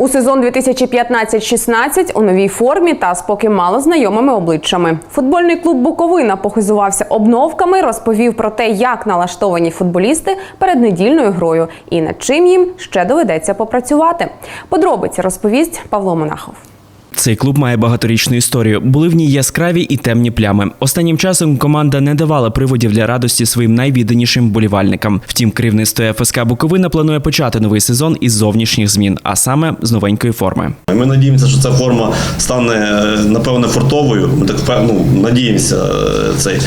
У сезон 2015-16 у новій формі та з поки мало знайомими обличчями. Футбольний клуб Буковина похизувався обновками, розповів про те, як налаштовані футболісти перед недільною грою і над чим їм ще доведеться попрацювати. Подробиці розповість Павло Монахов. Цей клуб має багаторічну історію. Були в ній яскраві і темні плями. Останнім часом команда не давала приводів для радості своїм найвідданішим болівальникам. Втім, керівництво ФСК Буковина планує почати новий сезон із зовнішніх змін, а саме з новенької форми. Ми надіємося, що ця форма стане напевне фортовою. Ми так ну, надіємося е, цей.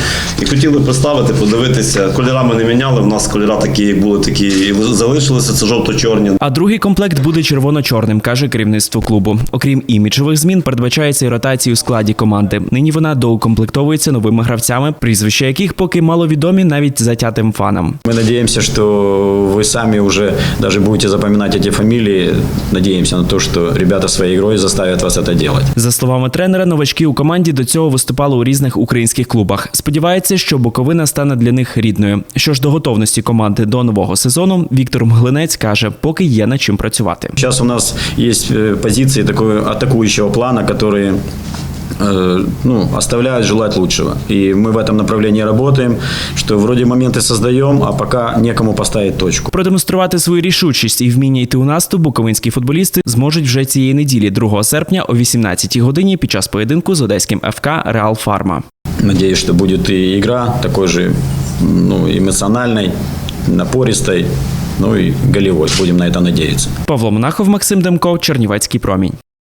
І хотіли представити, подивитися. Кольора ми не міняли. У нас кольора такі, як були, такі і залишилися. Це жовто-чорні. А другий комплект буде червоно-чорним, каже керівництво клубу. Окрім іміджових змін, передбачається і ротації у складі команди. Нині вона доукомплектовується новими гравцями, прізвища яких поки маловідомі навіть затятим фанам. Мы надеемся, что вы сами уже даже будете запоминать эти фамилии. Надеемся на то, что ребята своей игрой заставят вас это делать. За словами тренера, новачки у команді до цього виступали у різних українських клубах. Сподівається, що Буковина стане для них рідною. Що ж до готовності команди до нового сезону, Віктор Мглинець каже, поки є над чим працювати. Сейчас у нас есть э, позиции такого атакующего плана, которые э, ну, оставляют желать лучшего. И мы в этом направлении работаем, что вроде моменты создаем, а пока некому поставить точку. Продемонструвати свою рішучість і вміння йти у наступ буковинські футболісти зможуть вже цієї неділі, 2 серпня о 18 годині під час поєдинку з одеським ФК Реал Фарма. Надеюсь, что будет и игра такой же ну, эмоциональной, напористой, ну и голевой. Будем на это надеяться. Павло Монахов, Максим Демко, Чернівецький промінь.